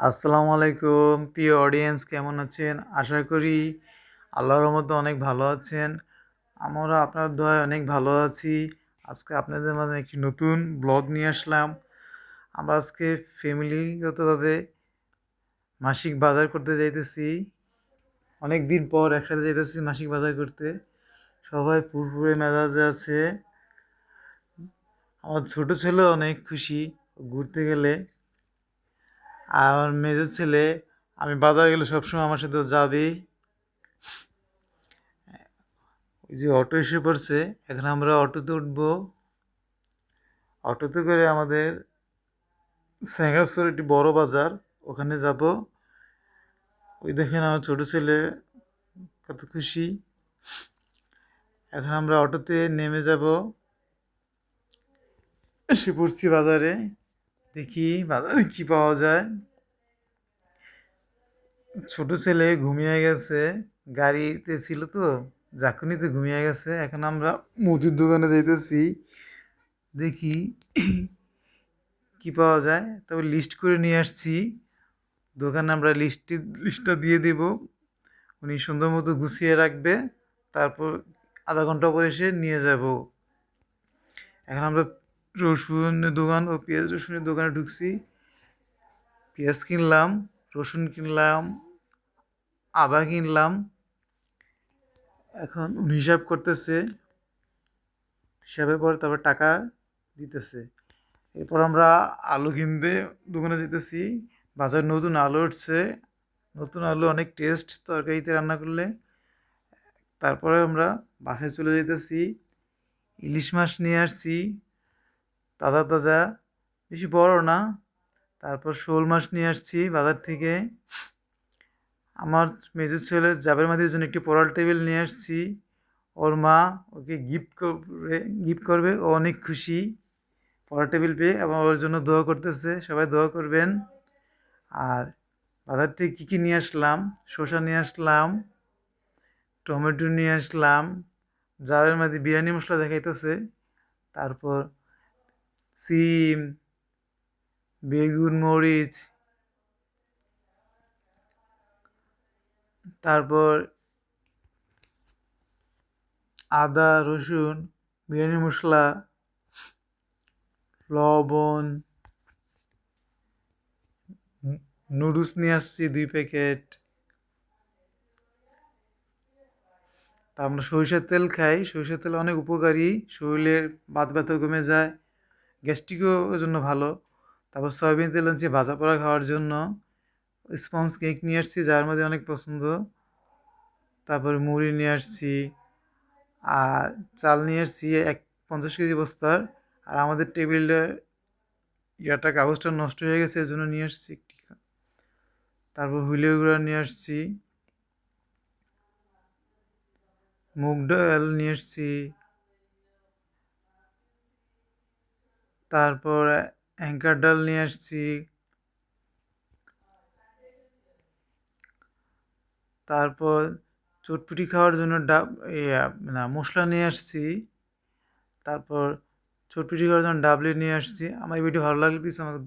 আসসালামু আলাইকুম। প্রিয় অডিয়েন্স কেমন আছেন? আশা করি আল্লাহর মধ্যে অনেক ভালো আছেন। আমরা আপনার দোয়ায় অনেক ভালো আছি। আজকে আপনাদের মাঝে একটি নতুন ব্লগ নিয়ে আসলাম। আমরা আজকে ফ্যামিলিগতভাবে মাসিক বাজার করতে যাইতেছি। অনেক দিন পর একসাথে যাইতেছি মাসিক বাজার করতে। সবাই পুরপুরে মেজাজে আছে। আমার ছোটো ছেলে অনেক খুশি ঘুরতে গেলে। আমার মেজর ছেলে, আমি বাজার গেলে সবসময় আমার সাথে যাবেই ওই যে অটো এসে পড়ছে, এখন আমরা অটোতে উঠবো। অটোতে করে আমাদের স্যাঙ্গাসোর একটি বড় বাজার, ওখানে যাব। ওই দেখেন আমার ছোটো ছেলে, কত খুশি। এখন আমরা অটোতে নেমে যাব। এসে পড়ছি বাজারে। দেখি বাজারে কি পাওয়া যায়। ছোট ছেলে ঘুমিয়ে গেছে, গাড়িতে ছিল তো জাকুনিতে ঘুমিয়ে গেছে। এখন আমরা মুদির দোকানে যাইতেছি, দেখি কি পাওয়া যায়। তবে লিস্ট করে নিয়ে আসছি। দোকানে আমরা লিস্টটি লিস্টটা দিয়ে দেব। উনি সুন্দর মতো গুছিয়ে রাখবে, তারপর আধা ঘণ্টা পরে এসে নিয়ে যাব। এখন আমরা রসুনের দোকান, ও পেঁয়াজ রসুনের দোকানে ঢুকছি। পেঁয়াজ কিনলাম, রসুন কিনলাম, আদা কিনলাম। এখন হিসাব করতেছে, হিসাবের পর তারপর টাকা দিতেছে। এরপর আমরা আলু কিনতে দোকানে যেতেছি বাজার নতুন আলু উঠছে। নতুন আলু অনেক টেস্ট তরকারিতে রান্না করলে। তারপরে আমরা বাসায় চলে যেতেছি ইলিশ মাছ নিয়ে আসছি। তাজা তাজা বেশি বড় না। তারপর শোল মাছ নিয়ে আসছি বাজার থেকে। আমার মেজর ছেলে জাবের মাদির জন্য একটি পড়াল টেবিল নিয়ে আসছি। ওর মা ওকে গিফট করবে গিফট করবে। ও অনেক খুশি। পড়ার টেবিল পেয়ে এবং ওর জন্য দোয়া করতেছে। সবাই দোয়া করবেন। আর বাজার থেকে কী কী নিয়ে আসলাম? শসা নিয়ে আসলাম, টমেটো নিয়ে আসলাম, জাবের মাদি বিরিয়ানি মশলা দেখাইতেছে। তারপর সিম, বেগুন মরিচ, তারপর আদা, রসুন, বিরিয়ানি মশলা, লবণ, নুডলস নিয়ে আসছি দুই প্যাকেট। তা আমরা সরিষার তেল খাই। সরিষার তেল অনেক উপকারী, শরীরের বাত ব্যথা কমে যায়। গ্যাস্ট্রিকও জন্য ভালো। তারপর সয়াবিন তেল আনছি ভাজা পোড়া খাওয়ার জন্য। স্পঞ্জ কেক নিয়ে আসছি, যার মধ্যে অনেক পছন্দ। তারপর মুড়ি নিয়ে আসছি, আর চাল নিয়ে আসছি, এক পঞ্চাশ কেজি বস্তার। আর আমাদের টেবিলের ইয়াটা কাগজটা নষ্ট হয়ে গেছে এই জন্য নিয়ে আসছি একটি তারপর হুইলের গুঁড়া নিয়ে আসছি। মুগ ডাল নিয়ে আসছি। তারপর অ্যাঙ্কার ডাল নিয়ে আসছি। তারপর চটপুটি খাওয়ার জন্য ডাব না, মশলা নিয়ে আসছি। তারপর চটপুটি খাওয়ার জন্য ডাবলি নিয়ে আসছি। আমার এই ভিডিও ভালো লাগলে প্লিজ আমাকে